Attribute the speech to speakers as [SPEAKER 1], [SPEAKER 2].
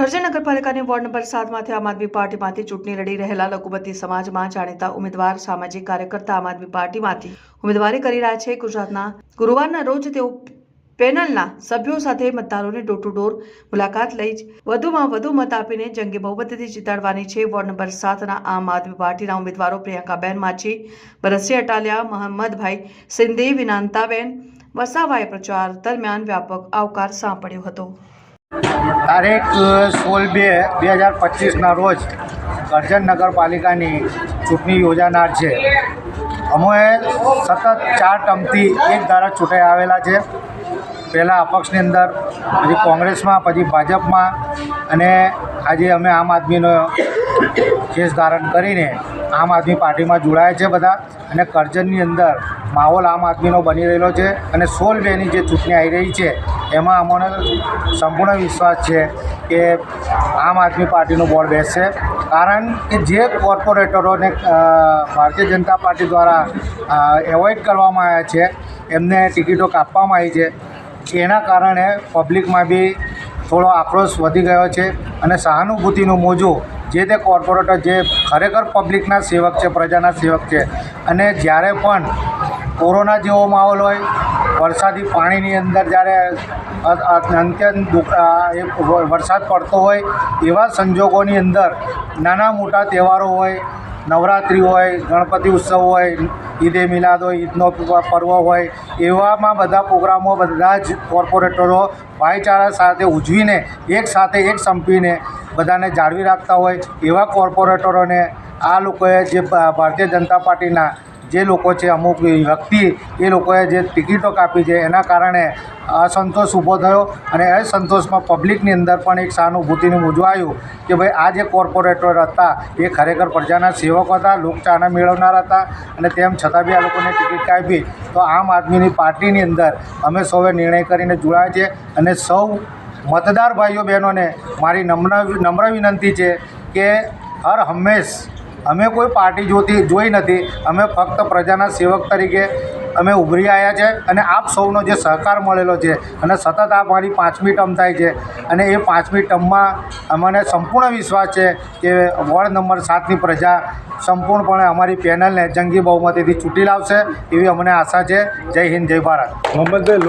[SPEAKER 1] કરજણ નગરપાલિકાની ward number સાતમાંથી આમ આદમી પાર્ટીમાંથી ચૂંટણી લડી રહેલા લઘુમતી સમાજમાં જાણીતા ઉમેદવાર, સામાજિક કાર્યકર્તા આમ આદમી પાર્ટીમાંથી ઉમેદવારી કરી રહ્યા છે. ગુજરાતના ગુરુવારના રોજ તેઓ પેનલના સભ્યો સાથે મતદારોની ડોર ટુ ડોર મુલાકાત લઈ વધુમાં વધુ મત આપીને જંગી બહુમતીથી જીતાડવાની છે. વોર્ડ નંબર સાતના આમ આદમી પાર્ટીના ઉમેદવારો પ્રિયંકાબેન માછી ભરતસિંહ અટાલિયા મોહમ્મદભાઈ સિંધી, વિનાંતાબેન વસાવાએ પ્રચાર દરમિયાન વ્યાપક આવકાર સાંપડ્યો હતો.
[SPEAKER 2] તારીખ સોળ બે બે હજાર પચીસના રોજ કરજણ નગરપાલિકાની ચૂંટણી યોજાનાર છે. અમે સતત ચાર ટર્મથી એક ધારા ચૂંટાઈ આવેલા છે. પહેલાં અપક્ષની અંદર, પછી કોંગ્રેસમાં, પછી ભાજપમાં અને આજે અમે આમ આદમીનો કેસ ધારણ કરીને આમ આદમી પાર્ટીમાં જોડાયા છે બધા અને કરજણની અંદર માહોલ આમ આદમીનો બની રહેલો છે અને સોળ બેની જે ચૂંટણી આવી રહી છે એમાં અમને સંપૂર્ણ વિશ્વાસ છે કે આમ આદમી પાર્ટીનું બોર્ડ બેસશે. કારણ કે જે કોર્પોરેટરોને ભારતીય જનતા પાર્ટી દ્વારા એવોઇડ કરવામાં આવ્યા છે, એમને ટિકિટો કાપવામાં આવી છે, એના કારણે પબ્લિકમાં બી થોડો આક્રોશ વધી ગયો છે અને સહાનુભૂતિનું મોજું જે તે કોર્પોરેટર જે ખરેખર પબ્લિકના સેવક છે, પ્રજાના સેવક છે અને જ્યારે પણ કોરોના જેવો માહોલ હોય વરસાદી પાણીની અંદર જ્યારે અંત્યંત વરસાદ પડતો હોય એવા સંજોગોની અંદર નાના મોટા તહેવારો હોય, નવરાત્રિ હોય, ગણપતિ ઉત્સવ હોય, ઈદે મિલાદ હોય, ઈદનો પર્વ હોય, એવામાં બધા પ્રોગ્રામો બધા જ કોર્પોરેટરો ભાઈચારા સાથે ઉજવીને એક સાથે એક સંપીને બધાને જાળવી રાખતા હોય એવા કોર્પોરેટરોને આ લોકોએ જે ભારતીય જનતા પાર્ટીના જે લોકો છે, અમુક વ્યક્તિ એ લોકોએ જે ટિકિટો કાપી છે, એના કારણે અસંતોષ ઊભો થયો અને એ સંતોષમાં પબ્લિકની અંદર પણ એક સહાનુભૂતિનું મૂંઝવાયું કે ભાઈ, આ જે કોર્પોરેટર હતા, એ ખરેખર પ્રજાના સેવક હતા લોકચાહના મેળવનાર હતા અને તેમ છતાં બી આ લોકોને ટિકિટ કાપી. તો આમ આદમીની પાર્ટીની અંદર અમે સૌએ નિર્ણય કરીને જોડાયા છે અને સૌ મતદાર ભાઈઓ બહેનોને મારી નમ્ર નમ્ર વિનંતી છે કે હર હંમેશ અમે કોઈ પાર્ટી જોતી જોઈ નથી. અમે ફક્ત પ્રજાના સેવક તરીકે અમે ઉભરી આવ્યા છે અને આપ સૌનો જે સહકાર મળેલો છે અને સતત આ મારી પાંચમી ટર્મ થાય છે અને એ પાંચમી ટર્મમાં અમને સંપૂર્ણ વિશ્વાસ છે કે વોર્ડ નંબર સાતની પ્રજા સંપૂર્ણપણે અમારી પેનલને જંગી બહુમતીથી ચૂંટી લાવશે એવી અમને આશા છે. જય હિન્દ, જય ભારત.
[SPEAKER 3] મોહમ્મદભાઈ